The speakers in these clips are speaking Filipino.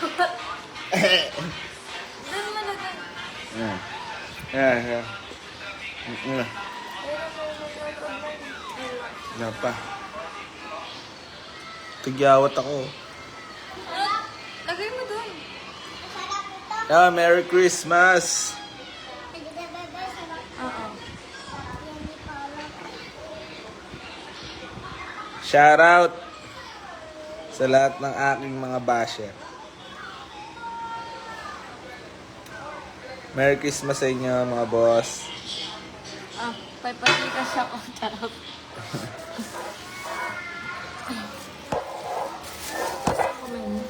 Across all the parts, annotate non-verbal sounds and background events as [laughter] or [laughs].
dapat. Doon mo Wala pa. Tigyawat ako. Lagay mo doon. Ah, Merry Christmas! Oo. Shout out sa lahat ng aking mga basher. Merry Christmas sa inyo mga boss. Ah, pagpatikas ako. Charot. Kumain.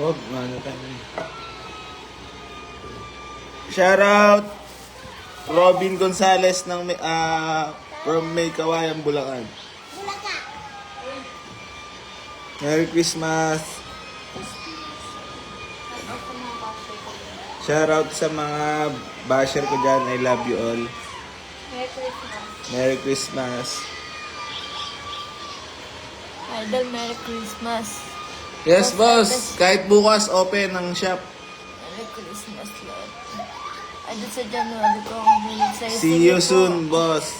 Pog, ano tayo? Shout out Robin Gonzales ng ah from May Kawayan, Bulacan. Merry Christmas. Shout out sa mga basher ko dyan. I love you all. Merry Christmas. Merry Christmas. Idol, Merry Christmas. Yes, boss. Kahit bukas open ang shop. Merry Christmas, Lord. Idol sa January ko ako binig sa'yo. See you soon, boss.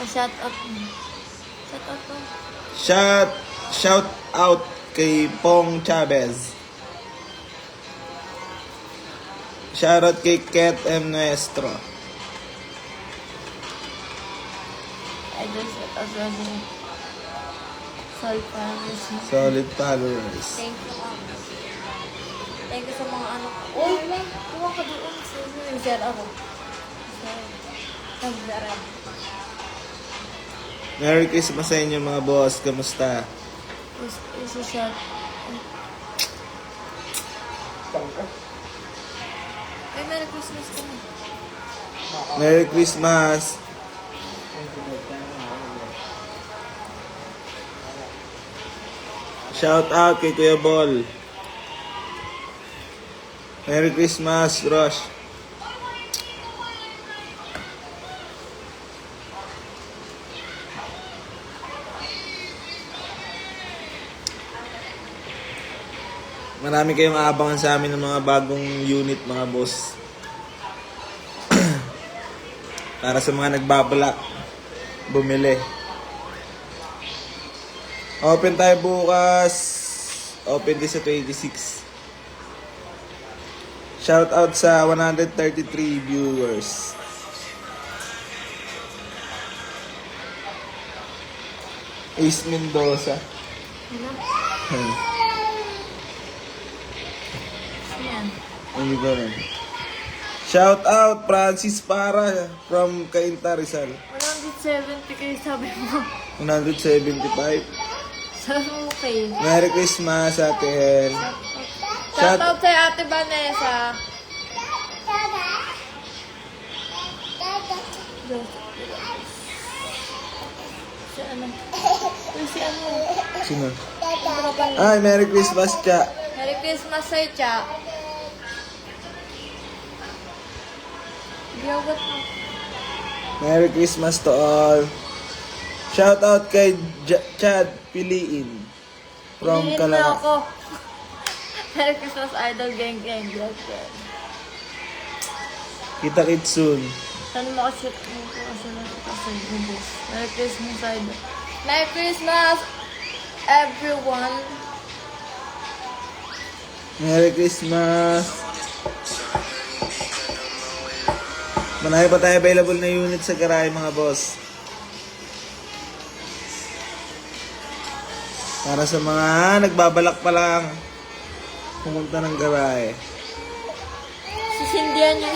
Oh, shout out mo. Shout out mo. Shout shout out kay Pong Chavez. Shout out kay Ket M. Nuestro. Idol, shout out sa mga Sol Paris. Solid followers. Thank you. Thank you sa mga anak ko. Uy, kuha ka doon. Share ako? Share. Nagdarab. Merry Christmas sa inyo mga boss. Kamusta? Is, is a shot. Ay, Merry Christmas ka na. Merry Christmas. Shout out kay Kuya Bol. Merry Christmas, Rosh. Marami kayong aabangan sa amin ng mga bagong unit, mga boss. [clears throat] Para sa mga nagbabalak, bumili. Open tayo bukas. Open din sa 26. Shout out sa 133 viewers. Ace Mendoza. Ano? Yan. Hindi ko rin. Shout out Francis Para from Cainta Rizal. 170 kayo sabi mo. 175. Sabi mo kayo. Merry Christmas, Ate Hel. Shout out kay Ate Vanessa. Si ano? Uy, si ano? Sino? Ay, Merry Christmas, Cha. Merry Christmas sa'yo, Cha. Biyagot mo. Merry Christmas to all. Shout out kay J- Chad Piliin from Hinihin mo ako. Merry Christmas, Idol Gang Gang. Yan. Kita kits soon. Saan mo kasi ko kasi kasi bubos. Merry Christmas, Idol. Merry Christmas, everyone. Merry Christmas. Marami pa tayo available na unit sa garahe mga boss. Para sa mga nagbabalak pa lang pumunta ng garahe. Sisindihan niyo.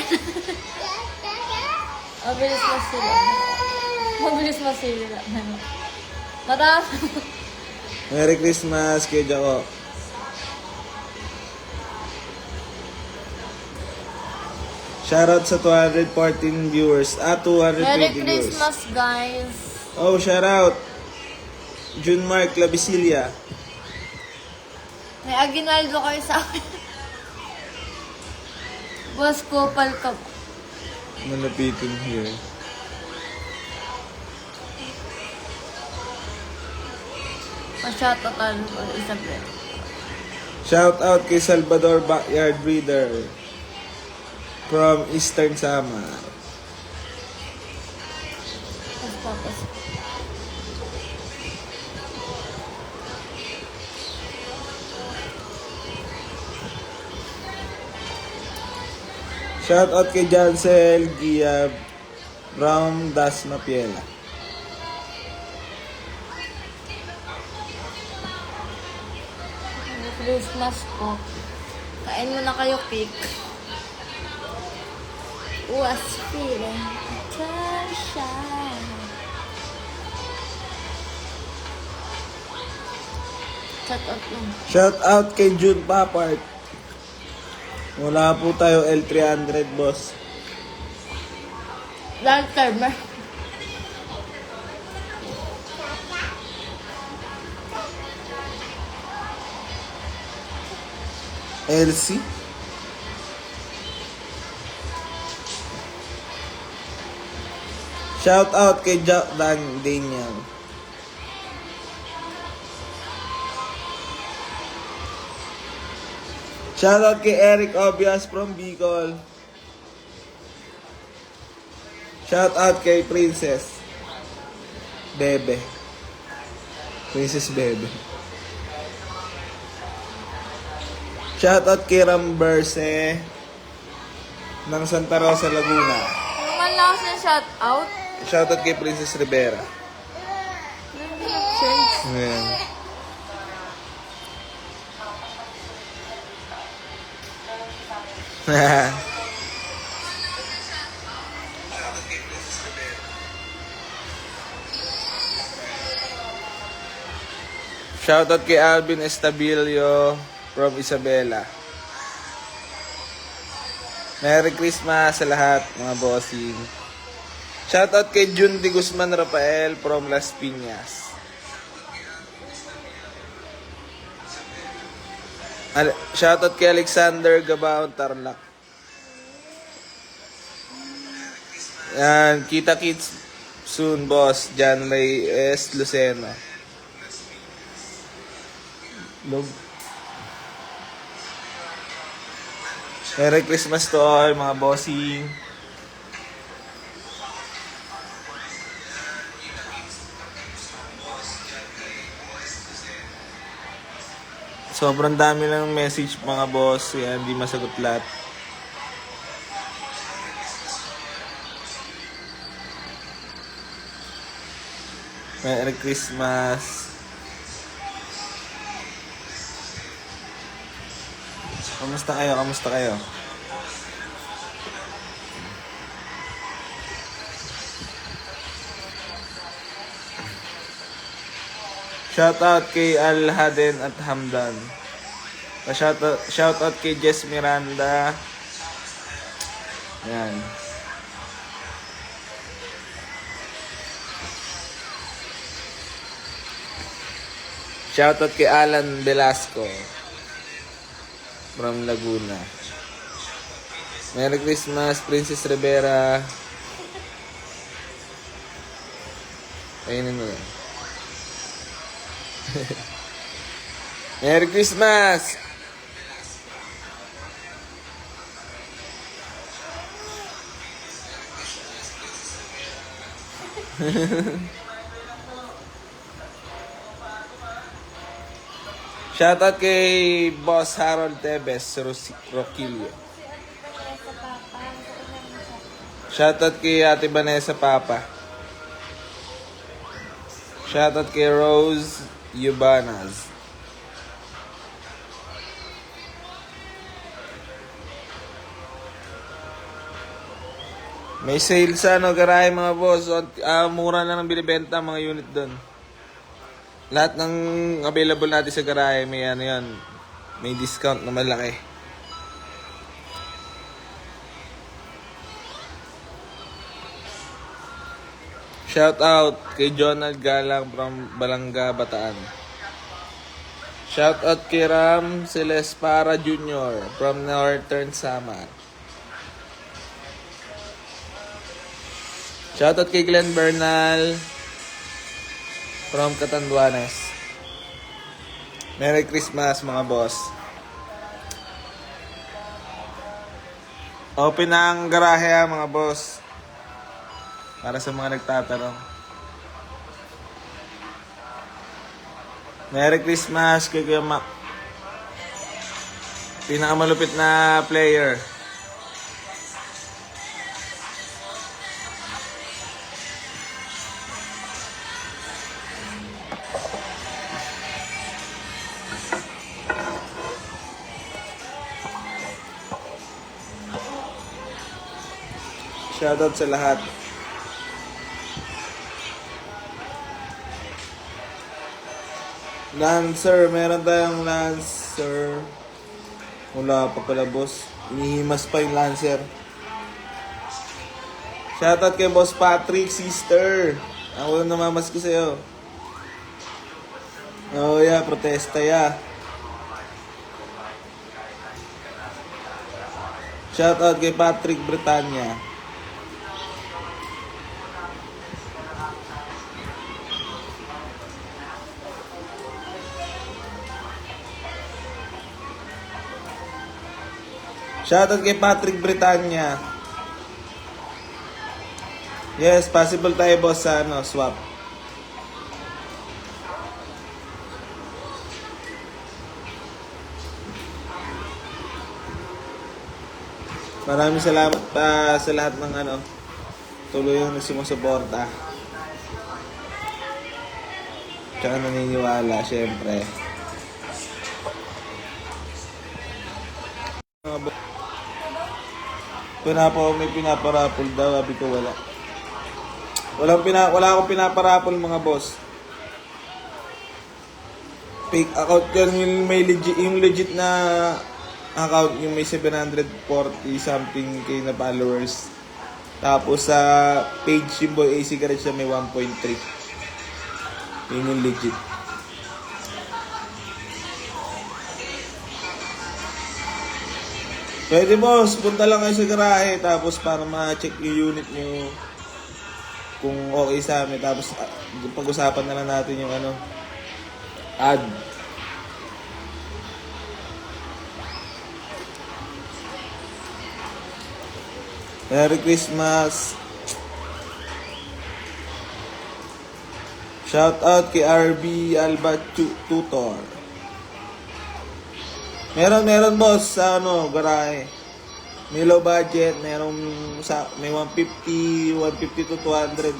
Mabilis na sila. Mabilis na sila. Marami. Merry Christmas kay Jaco. Shoutout sa 214 viewers. Ah, 220 Merry viewers. Christmas, guys. Oh, shoutout. June Mark Labisilia. May aginaldo kayo sa akin. Boss, kupal ka. Malapitin here. Pa-shoutout ano po, Isabel. Shout out kay Salvador Backyard Breeder from Eastern Samar. Shout out kay Jansel Giab from Das Mapiela. Christmas po. Kain mo na kayo, cake. Was feeling sunshine. Shut up lang. Shout out kay June Papart. Wala po tayo L300 boss. Long timer. LC. Shout out kay Jack Dan Daniel. Shout out kay Eric Obias from Bicol. Shout out kay Princess Bebe. Princess Bebe. Shout out kay Ramberse ng Santa Rosa, Laguna. Ano man lang siya shout out? Shout out kay Princess Rivera. Ayan. [laughs] Shoutout kay Alvin Estabilio from Isabela. Merry Christmas sa lahat mga bossing. Shoutout kay Jun de Guzman Rafael from Las Piñas. Al- Shoutout kay Alexander Gabaon Tarlac. Yan, kita kits soon boss. Jan Ray S. Lucena. Log. Merry Christmas to all mga bossing. Sobrang dami lang message mga boss, kaya hindi masagot lahat. Merry Christmas. Kamusta kayo? Kamusta kayo? Shoutout kay Al Haden at Hamdan. Pa-shoutout shoutout kay Jess Miranda. Yan. Shoutout kay Alan Velasco from Laguna. Merry Christmas, Princess Rivera. Kainin mo yan. [laughs] Merry Christmas! [laughs] Shoutout kay Boss Harold Tebes, Roquillo. Shoutout kay Ate Vanessa Papa. Shoutout kay Rose Yubanas. May sale sa ano, garahe mga boss. Ah, mura lang ang binibenta mga unit doon. Lahat ng available natin sa garahe, may ano yan. May discount na malaki. Shout out kay Jonald Galang from Balanga, Bataan. Shout out kay Ram Celespara Jr. from Northern Samar. Shout out kay Glenn Bernal from Catanduanes. Merry Christmas mga boss. Open ang garahe ha, mga boss. Para sa mga nagtatanong. Merry Christmas kay Kuya Mac. Pinakamalupit na player. Shoutout sa lahat. Lancer, meron tayong Lancer. Wala pa pala boss. Inihimas pa yung Lancer. Shoutout kay Boss Patrick, sister. Ako na namamas ko sa'yo. Oh yeah, protesta ya. Shoutout kay Patrick Britanya. Shoutout kay Patrick Britanya. Yes, possible tayo boss sa ano, swap. Maraming salamat pa sa lahat ng ano, tuloy yung sumusuporta. Tsaka naniniwala, syempre. Mga Pinapa, may pinaparapol daw, sabi ko wala. Walang pina, wala akong pinaparapol mga boss. Fake account yun, yung may legit, yung legit na account, yung may 740 something k na followers. Tapos sa page yung boy AC Garage siya may 1.3. Yun yung legit. Pwede boss, punta lang kayo sa garahe tapos para ma-check yung unit nyo kung okay sa amin. Tapos ah, pag-usapan na lang natin yung ano, ad. Merry Christmas! Shout out kay RB Alba Tu- Tutor. Meron, meron boss sa ano, garahe. May low budget, merong sa, may 150, 150 to 200.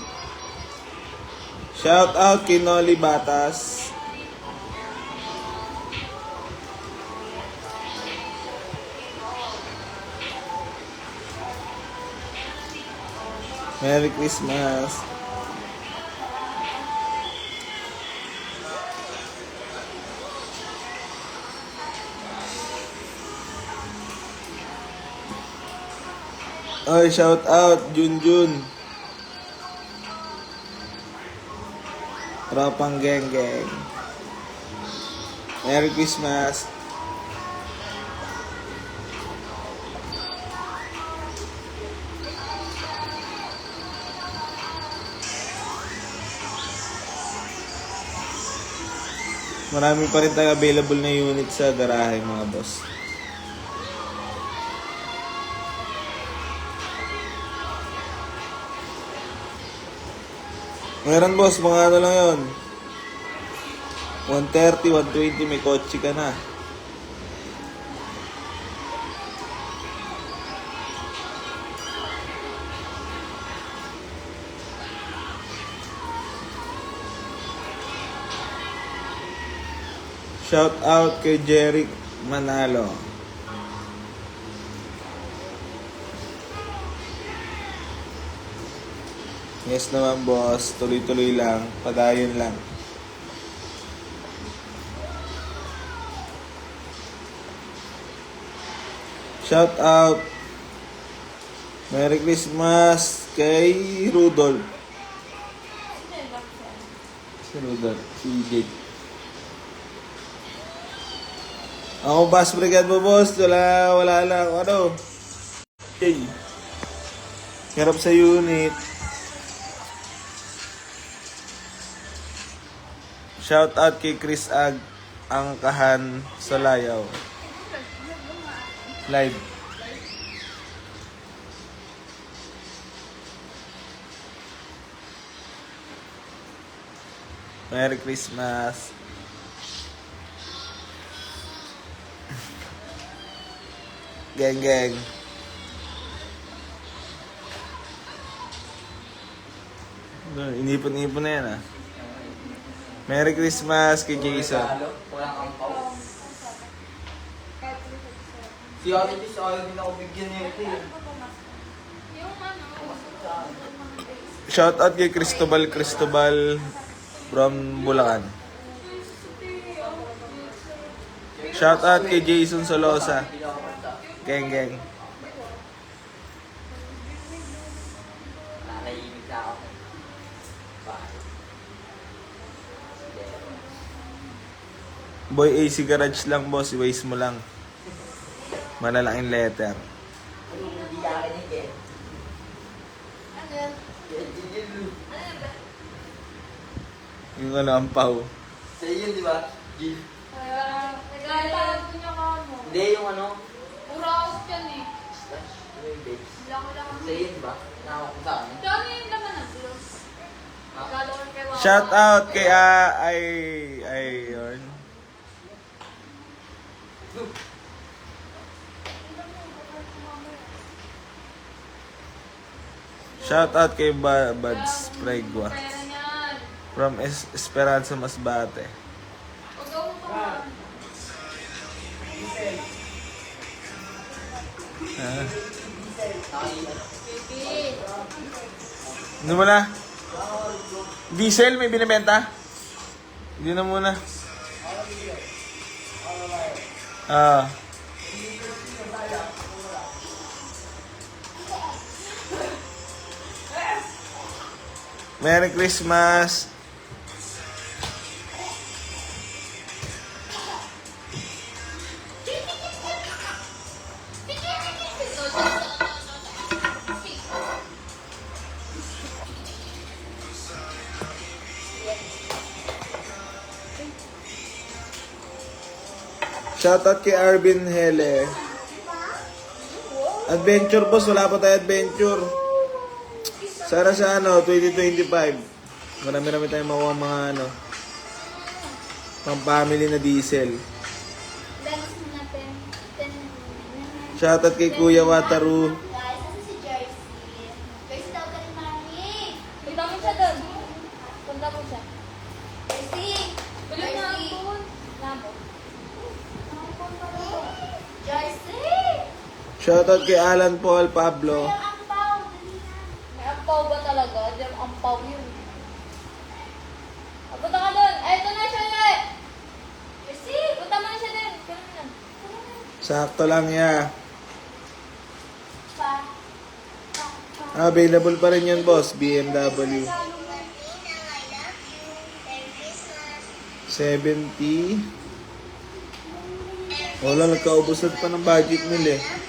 Shout out kay Nolly Batas. Merry Christmas. Oy, shout out, Junjun. Tropang geng geng. Merry Christmas. Marami pa rin tayo available na unit sa garahe mga boss. Meron boss, mga ano lang yun. 130, 120, may kotse ka na. Shout out kay Jeric Manalo. Yes naman boss, tuloy-tuloy lang, padayon lang. Shout out Merry Christmas kay Rudolph. Si Rudolph, Jake. Ako bus brigade mo, boss. Wala, wala lang. Ano? Okay. Hirap sa unit. Shout out kay Chris Ag ang kahan sa layaw. Live. Merry Christmas. Geng geng. Ano, Inipon-ipon na yan ah. Merry Christmas kay Jason. Walang ampaw. Si Ate Jess, ayaw din ako bigyan niya ito eh. Shout out kay Cristobal Cristobal from Bulacan. Shout out kay Jason Solosa. Geng geng. Nanahimik na ako. Bakit? Boy AC Garage lang boss, i-waste mo lang. Malalaking letter. Yung. Ano ano, ampaw. Sa'yo yun, di ba? Gil. Naglalaro niya ka mo. Hindi, yung ano. Pura out yan eh. Lang yun, di ba? Nakakot ko sa akin. Dami yung laman ng. Shout out kay ah, ay ay yun. Shout out kay ba Buds Pregua from es Esperanza Masbate. Ah. Ano mo na? Diesel may binibenta? Hindi na muna. Ah. Merry Christmas. Shoutout kay Arvin Hele. Adventure boss, wala pa tayo adventure. Sana sa ano, 2025. Marami-rami tayong makuha mga ano, pang family na diesel. Shoutout kay Kuya Wataru. Guys, nasa si Jersey. Jersey daw ka rin, mami. Punta mo siya doon. Punta mo siya. Jersey! Bilang na Jersey! ako. Labo. Jersey! Shoutout kay Alan Paul Pablo. Ayaw ang pao. Dali na. May ampaw ba talaga? Di ang ampaw yun. Ah, Punta ka doon. Ay, ito na siya eh. Jersey! Punta mo na siya doon. Ganun lang. Sakto lang ya. Available pa rin yun boss, BMW. 70. Wala, nagkaubos na pa ng budget nila eh.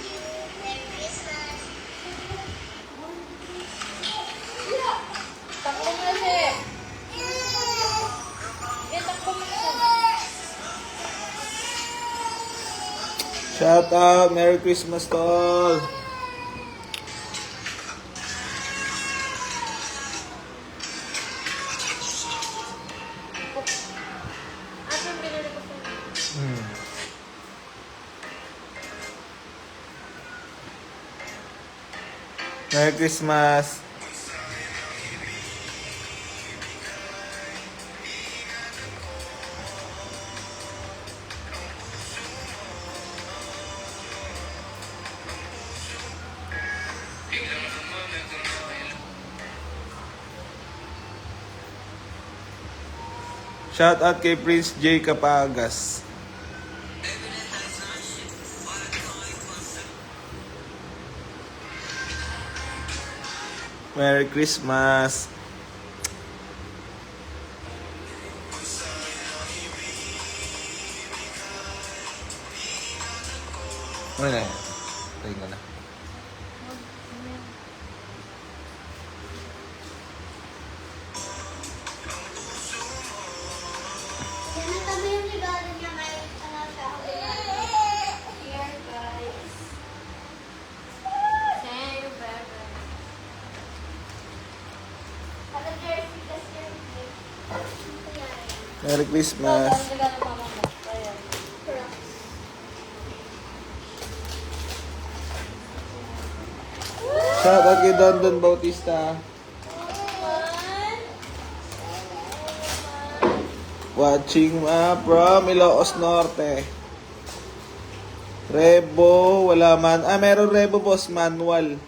Shout out, Merry Christmas to all. Hmm. Merry Christmas. Shout out kay Prince J. Capagas. Merry Christmas. Na yan? Merry Christmas. Shout out kay Don Don Bautista. Watching ma from Ilocos Norte. Rebo, wala man. Ah, meron Rebo boss, manual. 100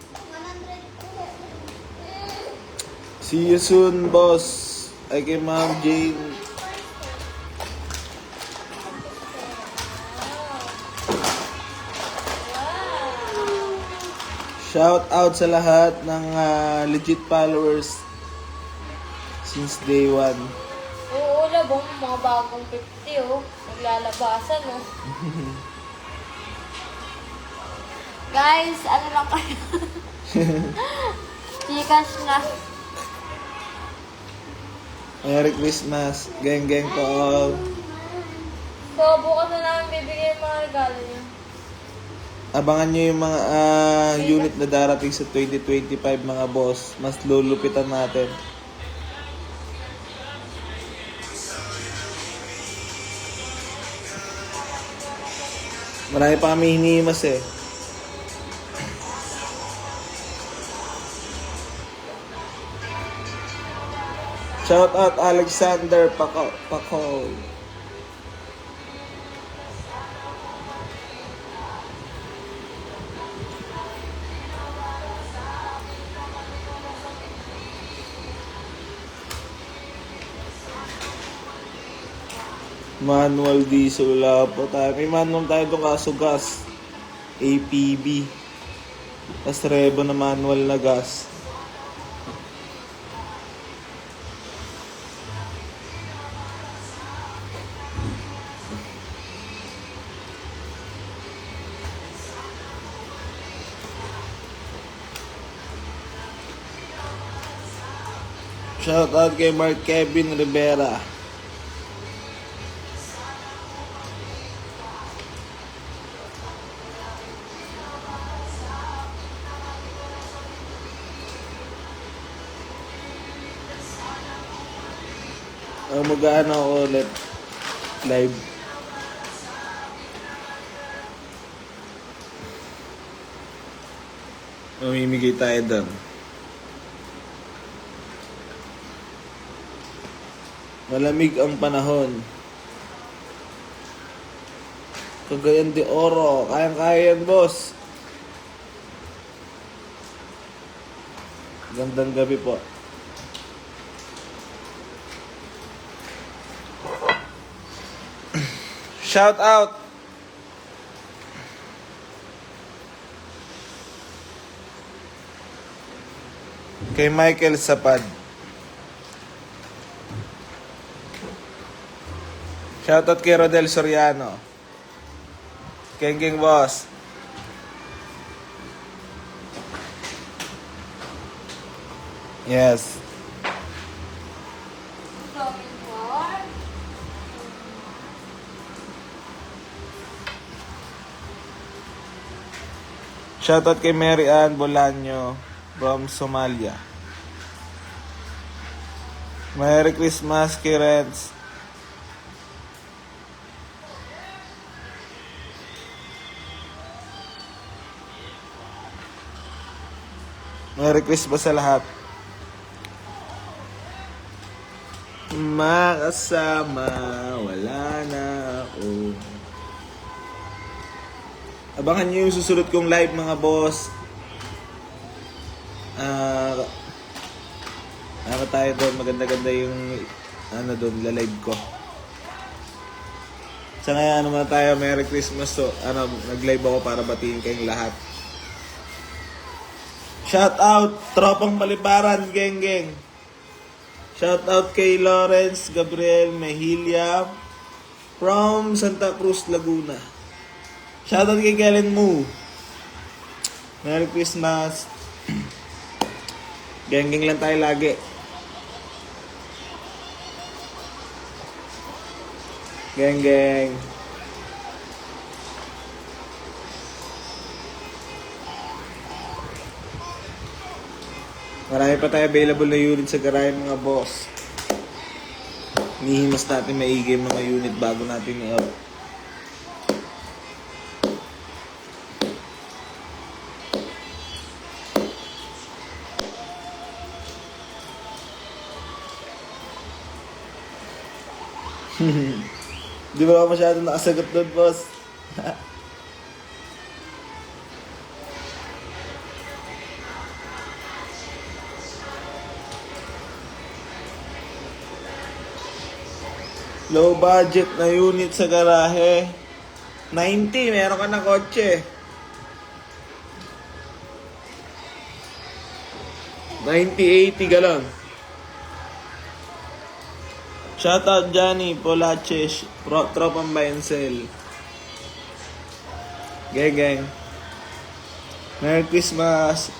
See you soon, boss. Ay kay Ma'am Jane. Shout out sa lahat ng ah, legit followers since day one. Oo, labong mga bagong 50, oh. Naglalabasan, oh. [laughs] Guys, ano lang kayo? [laughs] Gcash na. Merry Christmas. Geng geng to all. So, bukas na namin bibigyan mga regalo niyo. Abangan nyo yung mga ah, unit na darating sa 2025 mga boss. Mas lulupitan natin. Marami pa kami hinihimas eh. Shout out Alexander Paco Paco. Manual diesel wala po tayo. May manual tayo doon kaso gas. APB. Tapos rebo na manual na gas. Shout out kay Mark Kevin Rivera. Mag-ano ako ulit. Live. Mamimigay tayo doon. Malamig ang panahon. Cagayan de Oro. Kayang-kaya yan, boss. Gandang gabi po. Shout out! Kay Michael Sapad. Shout out kay Rodel Soriano. Kengking boss. Yes. Shoutout kay Mary Ann Bolaño from Somalia. Merry Christmas kay Renz. Merry Christmas sa lahat. Makasama, wala na ako. Abangan nyo yung susunod kong live mga boss. Ah, ano tayo doon, maganda-ganda yung ano doon, la-live ko. Sa ngayon, ano muna tayo, Merry Christmas. So, ano, nag-live ako para batiin kayong lahat. Shout out, tropang paliparan, geng geng. Shout out kay Lawrence Gabriel Mejilla from Santa Cruz, Laguna. Shoutout kay Kellen Moo. Merry Christmas. [clears throat] Geng-geng lang tayo lagi. Geng-geng. Marami pa tayo available na unit sa garahe mga boss. Nihimas natin maigi mga unit bago natin i-up. [laughs] Di ba ako masyado nakasagot doon, boss? [laughs] Low budget na unit sa garahe. 90, meron ka na kotse. 90, 80 galon. Shoutout Johnny, Polaches, Tropang Sell. Gang, gang. Merry Christmas.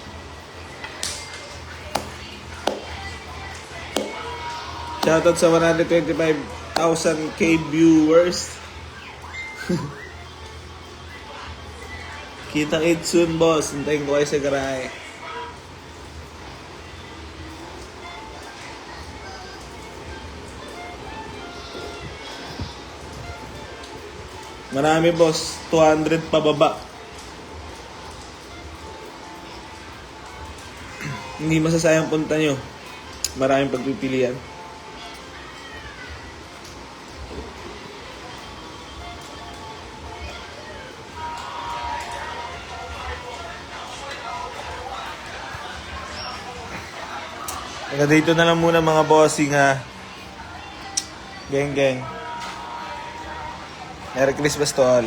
Shoutout sa 125,000 K viewers. [laughs] Kitang it soon, boss. Hintayin ko kayo sa garahe. Marami, boss. 200 pababa. Hindi masasayang punta nyo. Maraming pagpipilian. Taga dito na lang muna mga bossing ha. Geng geng. Merry Christmas to all.